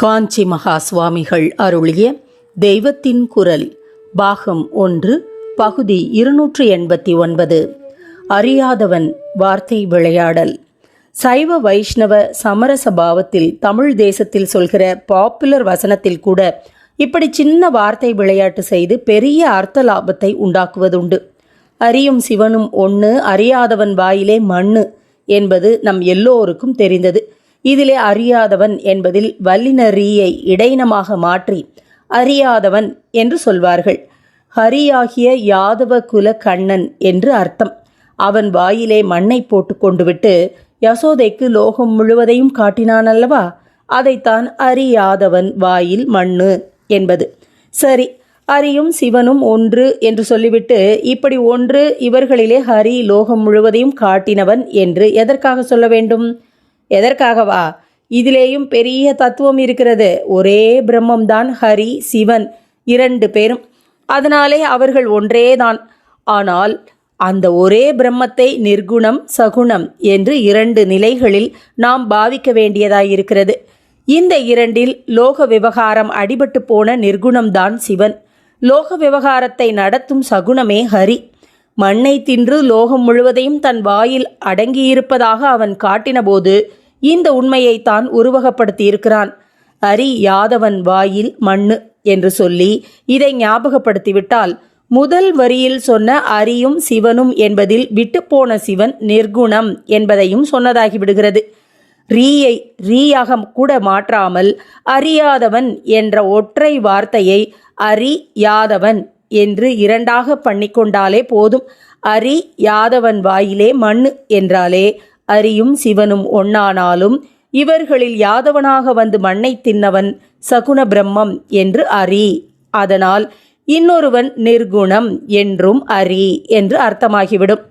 காஞ்சி மகா சுவாமிகள் அருளிய தெய்வத்தின் குரல் பாகம் ஒன்று பகுதி இருநூற்று எண்பத்தி ஒன்பது. அறியாதவன் வார்த்தை விளையாடல். சைவ வைஷ்ணவ சமரச பாவத்தில் தமிழ் தேசத்தில் சொல்கிற பாப்புலர் வசனத்தில் கூட இப்படி சின்ன வார்த்தை விளையாட்டு செய்து பெரிய அர்த்த லாபத்தை உண்டாக்குவதுண்டு. அறியும் சிவனும் ஒன்று அறியாதவன் வாயிலே மண்ணு என்பது நம் எல்லோருக்கும் தெரிந்தது. இதிலே அறியாதவன் என்பதில் வல்லினரியை இடையினமாக மாற்றி அறியாதவன் என்று சொல்வார்கள். ஹரியாகிய யாதவ குல கண்ணன் என்று அர்த்தம். அவன் வாயிலே மண்ணை போட்டு கொண்டு விட்டு யசோதைக்கு லோகம் முழுவதையும் காட்டினான் அல்லவா அதைத்தான் அறியாதவன் வாயில் மண்ணு என்பது. சரி ஹரியும் சிவனும் ஒன்று என்று சொல்லிவிட்டு இப்படி ஒன்று இவர்களிலே ஹரி லோகம் முழுவதையும் காட்டினவன் என்று எதற்காக சொல்ல வேண்டும்? எதற்காகவா? இதிலேயும் பெரிய தத்துவம் இருக்கிறது. ஒரே பிரம்மம்தான் ஹரி சிவன் இரண்டு பேரும். அதனாலே அவர்கள் ஒன்றேதான். ஆனால் அந்த ஒரே பிரம்மத்தை நிர்குணம் சகுணம் என்று இரண்டு நிலைகளில் நாம் பாவிக்க வேண்டியதாயிருக்கிறது. இந்த இரண்டில் லோக விவகாரம் அடிபட்டு போன நிர்குணம்தான் சிவன். லோக விவகாரத்தை நடத்தும் சகுணமே ஹரி. மண்ணை தின்று லோகம் முழுவதையும் தன் வாயில் அடங்கியிருப்பதாக அவன் காட்டினபோது இந்த உண்மையைத்தான் உருவகப்படுத்தியிருக்கிறான். அரி யாதவன் வாயில் மண்ணு என்று சொல்லி இதை ஞாபகப்படுத்திவிட்டால் முதல் வரியில் சொன்ன அரியும் சிவனும் என்பதில் விட்டுப்போன சிவன் நிர்குணம் என்பதையும் சொன்னதாகிவிடுகிறது. ரீயை ரீயாக கூட மாற்றாமல் அறியாதவன் என்ற ஒற்றை வார்த்தையை அரி யாதவன் என்று இரண்டாக பண்ணிக்கொண்டாலே போதும். அரி யாதவன் வாயிலே மண்ணு என்றாலே அரியும் சிவனும் ஒன்னானாலும் இவர்களில் யாதவனாக வந்து மண்ணை தின்னவன் சகுன பிரம்மம் என்று அரி. அதனால் இன்னொருவன் நிர்குணம் என்றும் அரி என்று அர்த்தமாகிவிடும்.